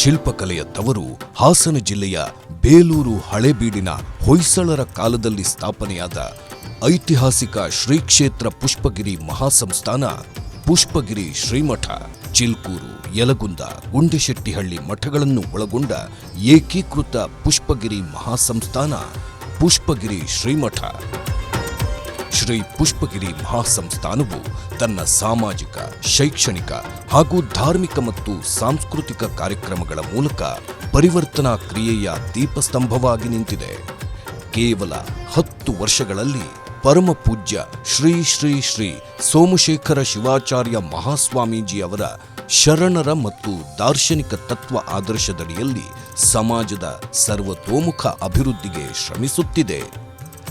ಶಿಲ್ಪಕಲೆಯ ತವರು ಹಾಸನ ಜಿಲ್ಲೆಯ ಬೇಲೂರು ಹಳೆಬೀಡಿನ ಹೊಯ್ಸಳರ ಕಾಲದಲ್ಲಿ ಸ್ಥಾಪನೆಯಾದ ಐತಿಹಾಸಿಕ ಶ್ರೀ ಕ್ಷೇತ್ರ ಪುಷ್ಪಗಿರಿ ಮಹಾಸಂಸ್ಥಾನ, ಪುಷ್ಪಗಿರಿ ಶ್ರೀಮಠ, ಚಿಲ್ಕೂರು, ಯಲಗುಂದ, ಗುಂಡಿಶೆಟ್ಟಿಹಳ್ಳಿ ಮಠಗಳನ್ನು ಒಳಗೊಂಡ ಏಕೀಕೃತ ಪುಷ್ಪಗಿರಿ ಮಹಾಸಂಸ್ಥಾನ, ಪುಷ್ಪಗಿರಿ ಶ್ರೀಮಠ. ಶ್ರೀ ಪುಷ್ಪಗಿರಿ ಮಹಾಸಂಸ್ಥಾನವು ತನ್ನ ಸಾಮಾಜಿಕ, ಶೈಕ್ಷಣಿಕ ಹಾಗೂ ಧಾರ್ಮಿಕ ಮತ್ತು ಸಾಂಸ್ಕೃತಿಕ ಕಾರ್ಯಕ್ರಮಗಳ ಮೂಲಕ ಪರಿವರ್ತನಾ ಕ್ರಿಯೆಯ ದೀಪಸ್ತಂಭವಾಗಿ ನಿಂತಿದೆ. ಕೇವಲ ಹತ್ತು ವರ್ಷಗಳಲ್ಲಿ ಪರಮ ಪೂಜ್ಯ ಶ್ರೀ ಶ್ರೀ ಶ್ರೀ ಸೋಮಶೇಖರ ಶಿವಾಚಾರ್ಯ ಮಹಾಸ್ವಾಮೀಜಿ ಅವರ ಶರಣರ ಮತ್ತು ದಾರ್ಶನಿಕ ತತ್ವ ಆದರ್ಶದಡಿಯಲ್ಲಿ ಸಮಾಜದ ಸರ್ವತೋಮುಖ ಅಭಿವೃದ್ಧಿಗೆ ಶ್ರಮಿಸುತ್ತಿದೆ.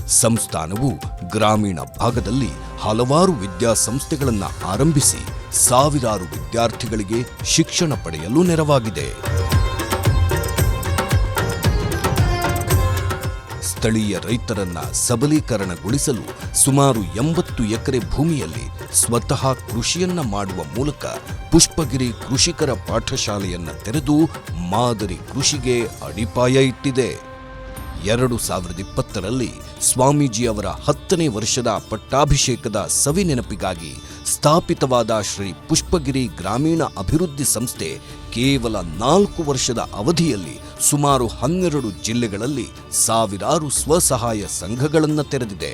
ಸಂಸ್ಥಾನವು ಗ್ರಾಮೀಣ ಭಾಗದಲ್ಲಿ ಹಲವಾರು ವಿದ್ಯಾಸಂಸ್ಥೆಗಳನ್ನು ಆರಂಭಿಸಿ ಸಾವಿರಾರು ವಿದ್ಯಾರ್ಥಿಗಳಿಗೆ ಶಿಕ್ಷಣ ಪಡೆಯಲು ನೆರವಾಗಿದೆ. ಸ್ಥಳೀಯ ರೈತರನ್ನ ಸಬಲೀಕರಣಗೊಳಿಸಲು ಸುಮಾರು ಎಂಬತ್ತು ಎಕರೆ ಭೂಮಿಯಲ್ಲಿ ಸ್ವತಃ ಕೃಷಿಯನ್ನ ಮಾಡುವ ಮೂಲಕ ಪುಷ್ಪಗಿರಿ ಕೃಷಿಕರ ಪಾಠಶಾಲೆಯನ್ನ ತೆರೆದು ಮಾದರಿ ಕೃಷಿಗೆ ಅಡಿಪಾಯ ಇಟ್ಟಿದೆ. ಎರಡು ಸಾವಿರದ ಇಪ್ಪತ್ತರಲ್ಲಿ ಸ್ವಾಮೀಜಿಯವರ ಹತ್ತನೇ ವರ್ಷದ ಪಟ್ಟಾಭಿಷೇಕದ ಸವಿ ನೆನಪಿಗಾಗಿ ಸ್ಥಾಪಿತವಾದ ಶ್ರೀ ಪುಷ್ಪಗಿರಿ ಗ್ರಾಮೀಣ ಅಭಿವೃದ್ಧಿ ಸಂಸ್ಥೆ ಕೇವಲ ನಾಲ್ಕು ವರ್ಷದ ಅವಧಿಯಲ್ಲಿ ಸುಮಾರು ಹನ್ನೆರಡು ಜಿಲ್ಲೆಗಳಲ್ಲಿ ಸಾವಿರಾರು ಸ್ವಸಹಾಯ ಸಂಘಗಳನ್ನು ತೆರೆದಿದೆ.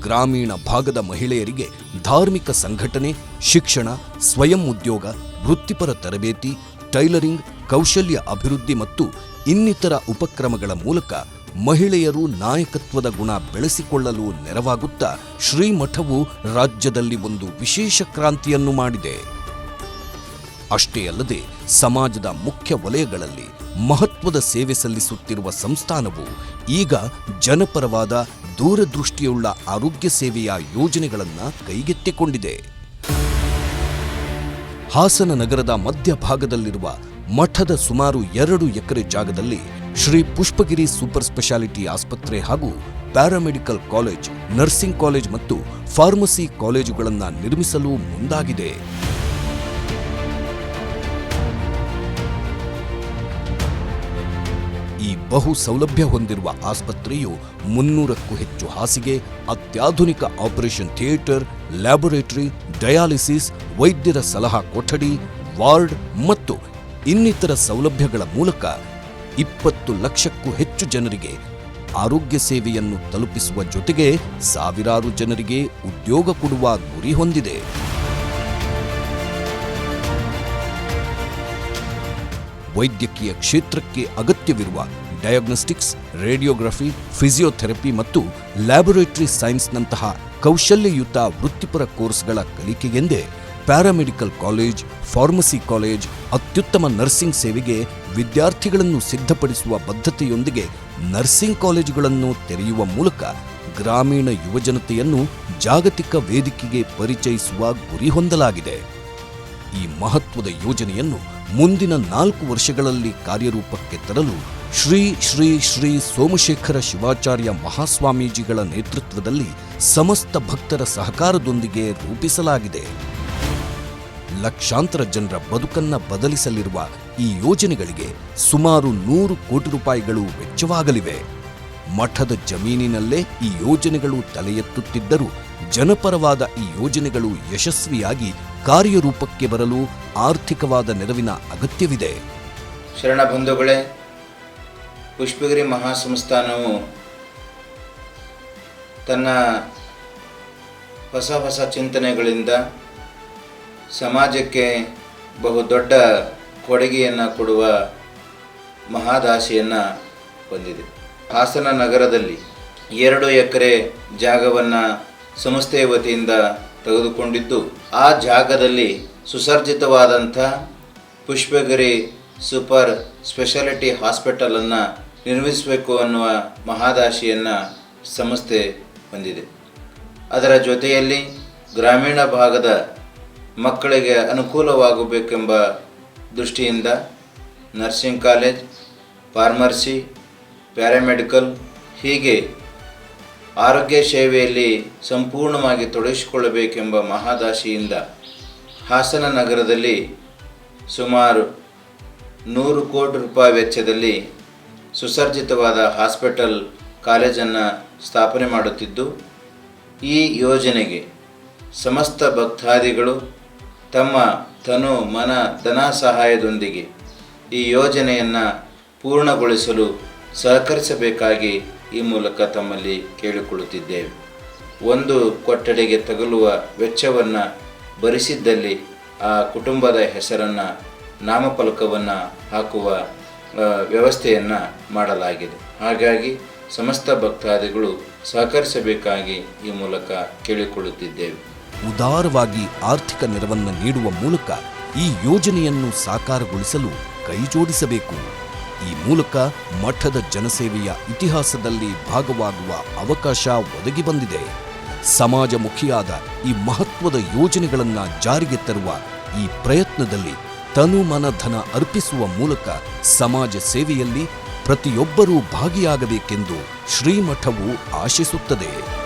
ಗ್ರಾಮೀಣ ಭಾಗದ ಮಹಿಳೆಯರಿಗೆ ಧಾರ್ಮಿಕ ಸಂಘಟನೆ, ಶಿಕ್ಷಣ, ಸ್ವಯಂ ಉದ್ಯೋಗ, ವೃತ್ತಿಪರ ತರಬೇತಿ, ಟೈಲರಿಂಗ್, ಕೌಶಲ್ಯ ಅಭಿವೃದ್ಧಿ ಮತ್ತು ಇನ್ನಿತರ ಉಪಕ್ರಮಗಳ ಮೂಲಕ ಮಹಿಳೆಯರು ನಾಯಕತ್ವದ ಗುಣ ಬೆಳೆಸಿಕೊಳ್ಳಲು ನೆರವಾಗುತ್ತಾ ಶ್ರೀಮಠವು ರಾಜ್ಯದಲ್ಲಿ ಒಂದು ವಿಶೇಷ ಕ್ರಾಂತಿಯನ್ನು ಮಾಡಿದೆ. ಅಷ್ಟೇ ಅಲ್ಲದೆ ಸಮಾಜದ ಮುಖ್ಯ ವಲಯಗಳಲ್ಲಿ ಮಹತ್ವದ ಸೇವೆ ಸಲ್ಲಿಸುತ್ತಿರುವ ಸಂಸ್ಥಾನವು ಈಗ ಜನಪರವಾದ ದೂರದೃಷ್ಟಿಯುಳ್ಳ ಆರೋಗ್ಯ ಸೇವೆಯ ಯೋಜನೆಗಳನ್ನು ಕೈಗೆತ್ತಿಕೊಂಡಿದೆ. ಹಾಸನ ನಗರದ ಮಧ್ಯಭಾಗದಲ್ಲಿರುವ ಮಠದ ಸುಮಾರು ಎರಡು ಎಕರೆ ಜಾಗದಲ್ಲಿ ಶ್ರೀ ಪುಷ್ಪಗಿರಿ ಸೂಪರ್ ಸ್ಪೆಷಾಲಿಟಿ ಆಸ್ಪತ್ರೆ ಹಾಗೂ ಪ್ಯಾರಾಮೆಡಿಕಲ್ ಕಾಲೇಜ್, ನರ್ಸಿಂಗ್ ಕಾಲೇಜ್ ಮತ್ತು ಫಾರ್ಮಸಿ ಕಾಲೇಜುಗಳನ್ನು ನಿರ್ಮಿಸಲು ಮುಂದಾಗಿದೆ. ಈ ಬಹು ಸೌಲಭ್ಯ ಹೊಂದಿರುವ ಆಸ್ಪತ್ರೆಯು ಮುನ್ನೂರಕ್ಕೂ ಹೆಚ್ಚು ಹಾಸಿಗೆ, ಅತ್ಯಾಧುನಿಕ ಆಪರೇಷನ್ ಥಿಯೇಟರ್, ಲ್ಯಾಬೊರೇಟರಿ, ಡಯಾಲಿಸಿಸ್, ವೈದ್ಯರ ಸಲಹಾ ಕೊಠಡಿ, ವಾರ್ಡ್ ಮತ್ತು ಇನ್ನಿತರ ಸೌಲಭ್ಯಗಳ ಮೂಲಕ ಇಪ್ಪತ್ತು ಲಕ್ಷಕ್ಕೂ ಹೆಚ್ಚು ಜನರಿಗೆ ಆರೋಗ್ಯ ಸೇವೆಯನ್ನು ತಲುಪಿಸುವ ಜೊತೆಗೆ ಸಾವಿರಾರು ಜನರಿಗೆ ಉದ್ಯೋಗ ಕೊಡುವ ಗುರಿ ಹೊಂದಿದೆ. ವೈದ್ಯಕೀಯ ಕ್ಷೇತ್ರಕ್ಕೆ ಅಗತ್ಯವಿರುವ ಡಯಾಗ್ನೋಸ್ಟಿಕ್ಸ್ ರೇಡಿಯೋಗ್ರಫಿ ಫಿಸಿಯೋಥೆರಪಿ ಮತ್ತು ಲ್ಯಾಬೊರೇಟರಿ ಸೈನ್ಸ್ನಂತಹ ಕೌಶಲ್ಯಯುತ ವೃತ್ತಿಪರ ಕೋರ್ಸ್ಗಳ ಕಲಿಕೆಗೆಂದೇ ಪ್ಯಾರಾಮೆಡಿಕಲ್ ಕಾಲೇಜ್, ಫಾರ್ಮಸಿ ಕಾಲೇಜ್, ಅತ್ಯುತ್ತಮ ನರ್ಸಿಂಗ್ ಸೇವೆಗೆ ವಿದ್ಯಾರ್ಥಿಗಳನ್ನು ಸಿದ್ಧಪಡಿಸುವ ಬದ್ಧತೆಯೊಂದಿಗೆ ನರ್ಸಿಂಗ್ ಕಾಲೇಜುಗಳನ್ನು ತೆರೆಯುವ ಮೂಲಕ ಗ್ರಾಮೀಣ ಯುವಜನತೆಯನ್ನು ಜಾಗತಿಕ ವೇದಿಕೆಗೆ ಪರಿಚಯಿಸುವ ಗುರಿ ಹೊಂದಲಾಗಿದೆ. ಈ ಮಹತ್ವದ ಯೋಜನೆಯನ್ನು ಮುಂದಿನ ನಾಲ್ಕು ವರ್ಷಗಳಲ್ಲಿ ಕಾರ್ಯರೂಪಕ್ಕೆ ತರಲು ಶ್ರೀ ಶ್ರೀ ಶ್ರೀ ಸೋಮಶೇಖರ ಶಿವಾಚಾರ್ಯ ಮಹಾಸ್ವಾಮೀಜಿಗಳ ನೇತೃತ್ವದಲ್ಲಿ ಸಮಸ್ತ ಭಕ್ತರ ಸಹಕಾರದೊಂದಿಗೆ ರೂಪಿಸಲಾಗಿದೆ. ಲಕ್ಷಾಂತರ ಜನರ ಬದುಕನ್ನ ಬದಲಿಸಲಿರುವ ಈ ಯೋಜನೆಗಳಿಗೆ ಸುಮಾರು ನೂರು ಕೋಟಿ ರೂಪಾಯಿಗಳು ವೆಚ್ಚವಾಗಲಿವೆ. ಮಠದ ಜಮೀನಿನಲ್ಲೇ ಈ ಯೋಜನೆಗಳು ತಲೆ ಎತ್ತುತ್ತಿದ್ದರೂ ಜನಪರವಾದ ಈ ಯೋಜನೆಗಳು ಯಶಸ್ವಿಯಾಗಿ ಕಾರ್ಯರೂಪಕ್ಕೆ ಬರಲು ಆರ್ಥಿಕವಾದ ನೆರವಿನ ಅಗತ್ಯವಿದೆ. ಶರಣ ಬಂಧುಗಳೇ, ಪುಷ್ಪಗಿರಿ ಮಹಾಸಂಸ್ಥಾನವು ತನ್ನ ಹೊಸ ಹೊಸ ಚಿಂತನೆಗಳಿಂದ ಸಮಾಜಕ್ಕೆ ಬಹುದೊಡ್ಡ ಕೊಡುಗೆಯನ್ನು ಕೊಡುವ ಮಹಾದಾಸಿಯನ್ನು ಹೊಂದಿದೆ. ಹಾಸನ ನಗರದಲ್ಲಿ ಎರಡು ಎಕರೆ ಜಾಗವನ್ನು ಸಂಸ್ಥೆಯ ವತಿಯಿಂದ ತೆಗೆದುಕೊಂಡಿದ್ದು, ಆ ಜಾಗದಲ್ಲಿ ಸುಸರ್ಜಿತವಾದಂಥ ಪುಷ್ಪಗಿರಿ ಸೂಪರ್ ಸ್ಪೆಷಾಲಿಟಿ ಹಾಸ್ಪಿಟಲನ್ನು ನಿರ್ಮಿಸಬೇಕು ಅನ್ನುವ ಮಹಾದಾಶಿಯನ್ನು ಸಂಸ್ಥೆ ಹೊಂದಿದೆ. ಅದರ ಜೊತೆಯಲ್ಲಿ ಗ್ರಾಮೀಣ ಭಾಗದ ಮಕ್ಕಳಿಗೆ ಅನುಕೂಲವಾಗಬೇಕೆಂಬ ದೃಷ್ಟಿಯಿಂದ ನರ್ಸಿಂಗ್ ಕಾಲೇಜ್ ಫಾರ್ಮರ್ಸಿ ಪ್ಯಾರಾಮೆಡಿಕಲ್ ಹೀಗೆ ಆರೋಗ್ಯ ಸೇವೆಯಲ್ಲಿ ಸಂಪೂರ್ಣವಾಗಿ ತೊಡಗಿಸಿಕೊಳ್ಳಬೇಕೆಂಬ ಮಹಾದಾಶಿಯಿಂದ ಹಾಸನ ನಗರದಲ್ಲಿ ಸುಮಾರು ನೂರು ಕೋಟಿ ರೂಪಾಯಿ ವೆಚ್ಚದಲ್ಲಿ ಸುಸರ್ಜಿತವಾದ ಹಾಸ್ಪಿಟಲ್ ಕಾಲೇಜನ್ನು ಸ್ಥಾಪನೆ ಮಾಡುತ್ತಿದ್ದು, ಈ ಯೋಜನೆಗೆ ಸಮಸ್ತ ಭಕ್ತಾದಿಗಳು ತಮ್ಮ ತನು ಮನ ಧನ ಸಹಾಯದೊಂದಿಗೆ ಈ ಯೋಜನೆಯನ್ನು ಪೂರ್ಣಗೊಳಿಸಲು ಸಹಕರಿಸಬೇಕಾಗಿ ಈ ಮೂಲಕ ತಮ್ಮಲ್ಲಿ ಕೇಳಿಕೊಳ್ಳುತ್ತಿದ್ದೇವೆ. ಒಂದು ಕೊಠಡಿಗೆ ತಗಲುವ ವೆಚ್ಚವನ್ನು ಭರಿಸಿದ್ದಲ್ಲಿ ಆ ಕುಟುಂಬದ ಹೆಸರನ್ನು, ನಾಮಫಲಕವನ್ನು ಹಾಕುವ ವ್ಯವಸ್ಥೆಯನ್ನು ಮಾಡಲಾಗಿದೆ. ಹಾಗಾಗಿ ಸಮಸ್ತ ಭಕ್ತಾದಿಗಳು ಸಹಕರಿಸಬೇಕಾಗಿ ಈ ಮೂಲಕ ಕೇಳಿಕೊಳ್ಳುತ್ತಿದ್ದೇವೆ. ಉದಾರವಾಗಿ ಆರ್ಥಿಕ ನೆರವನ್ನು ನೀಡುವ ಮೂಲಕ ಈ ಯೋಜನೆಯನ್ನು ಸಾಕಾರಗೊಳಿಸಲು ಕೈಜೋಡಿಸಬೇಕು. ಈ ಮೂಲಕ ಮಠದ ಜನಸೇವೆಯ ಇತಿಹಾಸದಲ್ಲಿ ಭಾಗವಾಗುವ ಅವಕಾಶ ಒದಗಿ ಬಂದಿದೆ. ಸಮಾಜಮುಖಿಯಾದ ಈ ಮಹತ್ವದ ಯೋಜನೆಗಳನ್ನು ಜಾರಿಗೆ ತರುವ ಈ ಪ್ರಯತ್ನದಲ್ಲಿ ತನು ಮನ ಧನ ಅರ್ಪಿಸುವ ಮೂಲಕ ಸಮಾಜ ಸೇವೆಯಲ್ಲಿ ಪ್ರತಿಯೊಬ್ಬರೂ ಭಾಗಿಯಾಗಬೇಕೆಂದು ಶ್ರೀಮಠವು ಆಶಿಸುತ್ತದೆ.